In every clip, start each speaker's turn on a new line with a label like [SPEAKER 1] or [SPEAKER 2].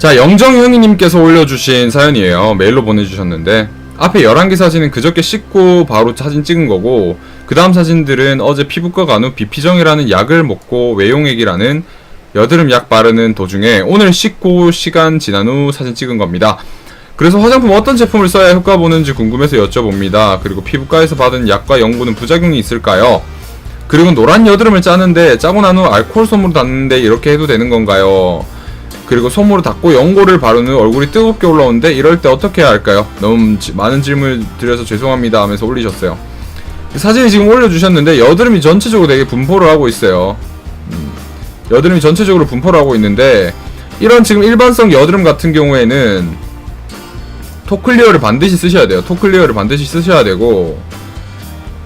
[SPEAKER 1] 자, 영정형이님께서 올려주신 사연이에요. 메일로 보내주셨는데, 앞에 11개 사진은 그저께 씻고 바로 사진 찍은 거고, 그 다음 사진들은 어제 피부과 간 후 비피정이라는 약을 먹고 외용액이라는 여드름 약 바르는 도중에 오늘 씻고 시간 지난 후 사진 찍은 겁니다. 그래서 화장품 어떤 제품을 써야 효과 보는지 궁금해서 여쭤봅니다. 그리고 피부과에서 받은 약과 연고는 부작용이 있을까요? 그리고 노란 여드름을 짜는데 짜고 난 후 알코올 솜으로 닿는데 이렇게 해도 되는 건가요? 그리고 솜으로 닦고 연고를 바른 후 얼굴이 뜨겁게 올라오는데 이럴 때 어떻게 해야 할까요? 너무 지- 많은 질문을 드려서 죄송합니다 하면서 올리셨어요. 사진을 지금 올려주셨는데 여드름이 전체적으로 되게 분포를 하고 있어요. 음, 여드름이 전체적으로 분포를 하고 있는데 이런 지금 일반성 여드름 같은 경우에는 토클리어를 반드시 쓰셔야 돼요. 토클리어를 반드시 쓰셔야 되고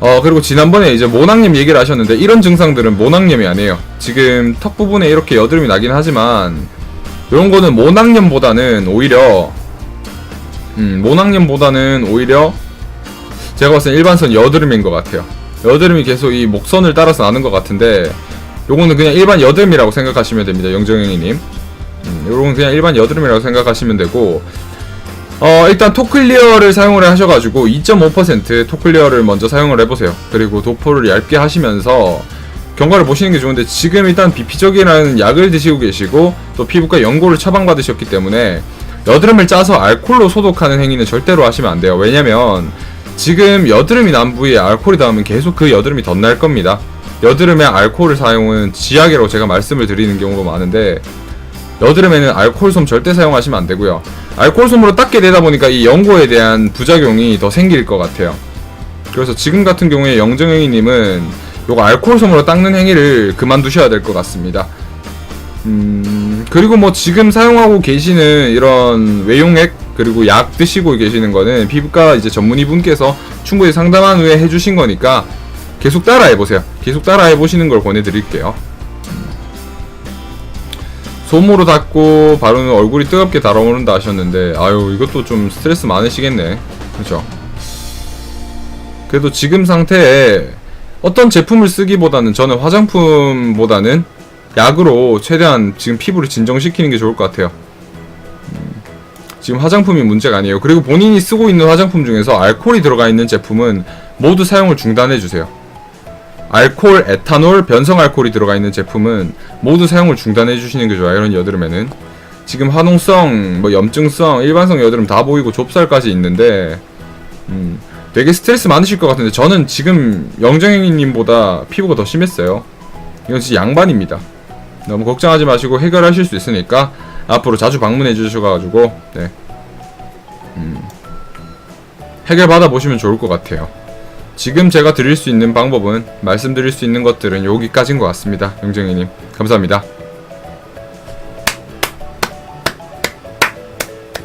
[SPEAKER 1] 어 그리고 지난번에 이제 모낭염 얘기를 하셨는데 이런 증상들은 모낭염이 아니에요. 지금 턱 부분에 이렇게 여드름이 나긴 하지만 이런 거는 모낭염보다는 오히려 음 모낭염보다는 오히려 제가 봤을 때 일반선 여드름인 것 같아요. 여드름이 계속 이 목선을 따라서 나는 것 같은데 요거는 그냥 일반 여드름이라고 생각하시면 됩니다. 영정영이님. 음, 요건 그냥 일반 여드름이라고 생각하시면 되고 어, 일단 토클리어를 사용을 하셔가지고 2.5% 토클리어를 먼저 사용을 해보세요. 그리고 도포를 얇게 하시면서 경과를 보시는 게 좋은데 지금 일단 비피적이라는 약을 드시고 계시고 또 피부과 연고를 처방받으셨기 때문에 여드름을 짜서 알코올로 소독하는 행위는 절대로 하시면 안 돼요. 왜냐면 지금 여드름이 난 부위에 알코올이 닿으면 계속 그 여드름이 덧날 겁니다. 여드름에 알코올을 사용은 지약이라고 제가 말씀을 드리는 경우가 많은데 여드름에는 알코올솜 절대 사용하시면 안 되고요. 알코올솜으로 닦게 되다 보니까 이 연고에 대한 부작용이 더 생길 것 같아요. 그래서 지금 같은 경우에 영정행이님은 요거 알코올 솜으로 닦는 행위를 그만두셔야 될 것 같습니다. 음, 그리고 뭐 지금 사용하고 계시는 이런 외용액 그리고 약 드시고 계시는 거는 피부과 이제 전문의 분께서 충분히 상담한 후에 해주신 거니까 계속 따라해 보세요. 계속 따라해 보시는 걸 권해드릴게요. 솜으로 닦고 바로는 얼굴이 뜨겁게 달아오른다 하셨는데 아유 이것도 좀 스트레스 많으시겠네 그렇죠 그래도 지금 상태에 어떤 제품을 쓰기보다는 저는 화장품보다는 약으로 최대한 지금 피부를 진정시키는 게 좋을 것 같아요. 음, 지금 화장품이 문제가 아니에요. 그리고 본인이 쓰고 있는 화장품 중에서 알코올이 들어가 있는 제품은 모두 사용을 중단해 주세요. 알코올, 에탄올, 변성 알코올이 들어가 있는 제품은 모두 사용을 중단해 주시는 게 좋아요. 이런 여드름에는. 지금 화농성, 뭐 염증성, 일반성 여드름 다 보이고 좁쌀까지 있는데 음, 되게 스트레스 많으실 것 같은데 저는 지금 영정행님보다 피부가 더 심했어요. 이건 진짜 양반입니다. 너무 걱정하지 마시고 해결하실 수 있으니까 앞으로 자주 방문해 주셔가지고 네. 음, 해결 받아 보시면 좋을 것 같아요. 지금 제가 드릴 수 있는 방법은 말씀드릴 수 있는 것들은 여기까지인 것 같습니다. 영정이님 감사합니다.